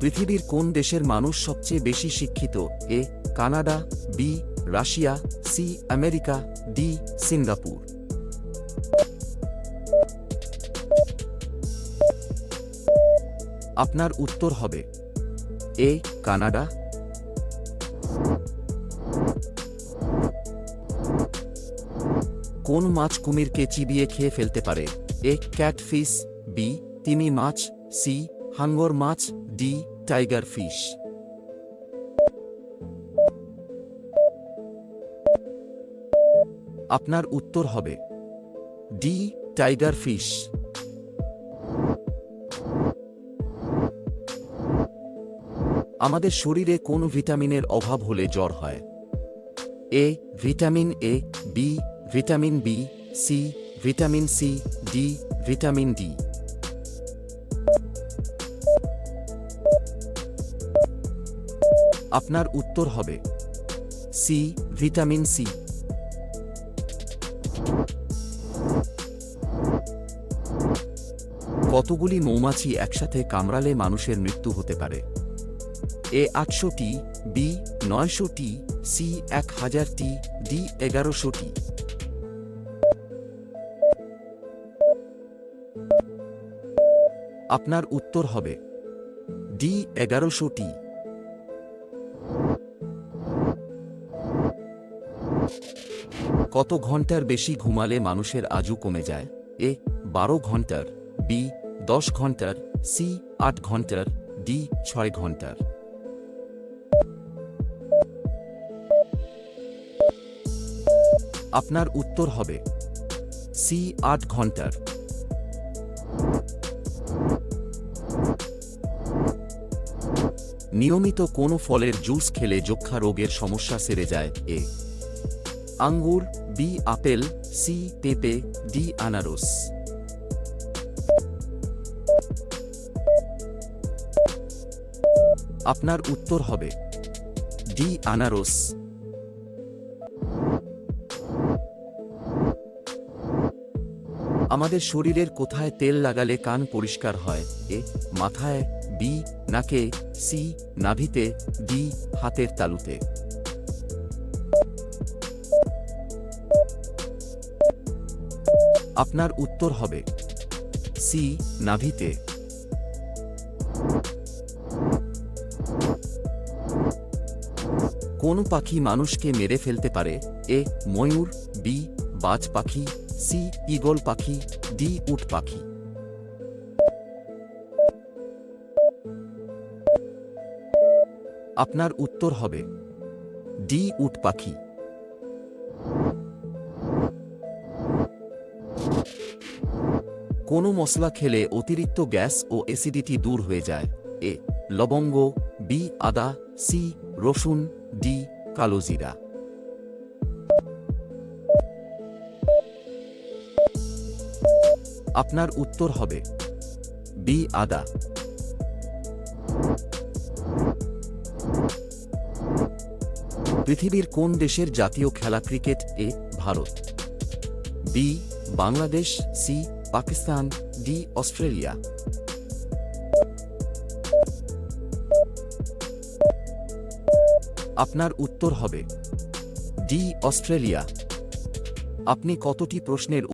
পৃথিবীর কোন দেশের মানুষ সবচেয়ে বেশি শিক্ষিত? A, Canada, B, Russia, C, America, D, Singapore. আপনার উত্তর হবে, এ, কানাডা। কোন মাছ কুমিরকে চিবিয়ে খেয়ে ফেলতে পারে? এ, ক্যাটফিশ বি তিমি মাছ সি হাঙ্গর মাছ ডি টাইগার ফিশ আপনার উত্তর হবে ডি টাইগার ফিশ আমাদের শরীরে কোন ভিটামিনের অভাব হলে জ্বর হয়? A vitamin A B vitamin B C vitamin C D vitamin D আপনার উত্তর হবে। সি ভিটামিন সি কতগুলি মৌমাছি একসাথে কামড়ালে মানুষের মৃত্যু হতে পারে? এ আটশোটি বি নয়শোটি সি এক হাজারটি ডি এগারোশোটি আপনার উত্তর হবে। ডি এগারোশোটি কত ঘণ্টার বেশি ঘুমালে মানুষের আজু কমে যায়? এ, বারো ঘণ্টার, বি, দশ ঘণ্টার, সি, আট ঘণ্টার, ডি, ছয় ঘণ্টার। আপনার উত্তর হবে, সি, আট ঘণ্টার। নিয়মিত কোনো ফলের জুস খেলে যক্ষা রোগের সমস্যা সেরে যায়, এ। আঙ্গুর, বি আপেল, সি পেঁপে, ডি আনারস। আপনার উত্তর হবে, ডি আনারস। আমাদের শরীরের কোথায় তেল লাগালে কান পরিষ্কার হয়? এ, মাথায়, বি, নাকে, সি, নাভিতে, ডি, হাতের তালুতে। আপনার উত্তর হবে। সি নাভিতে। কোন পাখি মানুষকে মেরে ফেলতে পারে? এ, ময়ূর, বি, বাজ পাখি, সি, ঈগল পাখি ডি উট পাখি। আপনার উত্তর হবে। ডি উট পাখি। কোনো মশলা খেলে অতিরিক্ত গ্যাস ও অ্যাসিডিটি দূর হয়ে যায়। এ, লবঙ্গ, বি, আদা, সি, রসুন, ডি কালোজিরা আপনার উত্তর হবে, বি, আদা। পৃথিবীর কোন দেশের জাতীয় খেলা cricket? A, Bharat. B, Bangladesh. C Pakistan D Australia. আপনার উত্তর হবে ডি অস্ট্রেলিয়া। আপনি কতটি প্রশ্নের